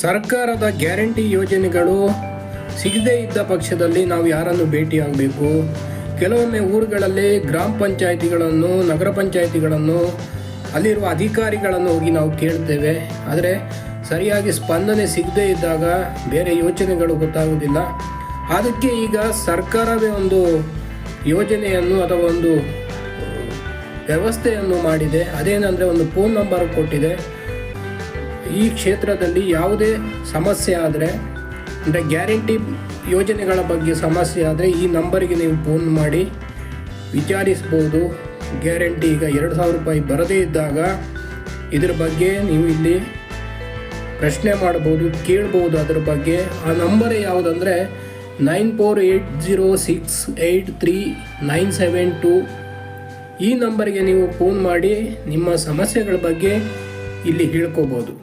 ಸರ್ಕಾರದ ಗ್ಯಾರಂಟಿ ಯೋಜನೆಗಳು ಸಿಗದೇ ಇದ್ದ ಪಕ್ಷದಲ್ಲಿ ನಾವು ಯಾರನ್ನು ಭೇಟಿಯಾಗಬೇಕು? ಕೆಲವೊಮ್ಮೆ ಊರುಗಳಲ್ಲಿ ಗ್ರಾಮ ಪಂಚಾಯಿತಿಗಳನ್ನು, ನಗರ ಪಂಚಾಯಿತಿಗಳನ್ನು, ಅಲ್ಲಿರುವ ಅಧಿಕಾರಿಗಳನ್ನು ಹೋಗಿ ನಾವು ಕೇಳ್ತೇವೆ. ಆದರೆ ಸರಿಯಾಗಿ ಸ್ಪಂದನೆ ಸಿಗದೇ ಇದ್ದಾಗ ಬೇರೆ ಯೋಚನೆಗಳು ಗೊತ್ತಾಗುವುದಿಲ್ಲ. ಅದಕ್ಕೆ ಈಗ ಸರ್ಕಾರವೇ ಒಂದು ಯೋಜನೆಯನ್ನು ಅಥವಾ ಒಂದು ವ್ಯವಸ್ಥೆಯನ್ನು ಮಾಡಿದೆ. ಅದೇನೆಂದರೆ ಒಂದು ಫೋನ್ ನಂಬರ್ ಕೊಟ್ಟಿದೆ. ಈ ಕ್ಷೇತ್ರದಲ್ಲಿ ಯಾವುದೇ ಸಮಸ್ಯೆ ಆದರೆ, ಅಂದರೆ ಗ್ಯಾರಂಟಿ ಯೋಜನೆಗಳ ಬಗ್ಗೆ ಸಮಸ್ಯೆ ಆದರೆ ಈ ನಂಬರಿಗೆ ನೀವು ಫೋನ್ ಮಾಡಿ ವಿಚಾರಿಸ್ಬೋದು. ಗ್ಯಾರಂಟಿ ಈಗ ಎರಡು ಸಾವಿರ ರೂಪಾಯಿ ಬರದೇ ಇದ್ದಾಗ ಇದ್ರ ಬಗ್ಗೆ ನೀವು ಇಲ್ಲಿ ಪ್ರಶ್ನೆ ಮಾಡ್ಬೋದು, ಕೇಳ್ಬೋದು ಅದ್ರ ಬಗ್ಗೆ. ಆ number ಯಾವುದಂದರೆ nine four eight zero six eight three nine seven two. ಈ ನಂಬರಿಗೆ ನೀವು ಫೋನ್ ಮಾಡಿ ನಿಮ್ಮ ಸಮಸ್ಯೆಗಳ ಬಗ್ಗೆ ಇಲ್ಲಿ ಹೇಳ್ಕೋಬೋದು.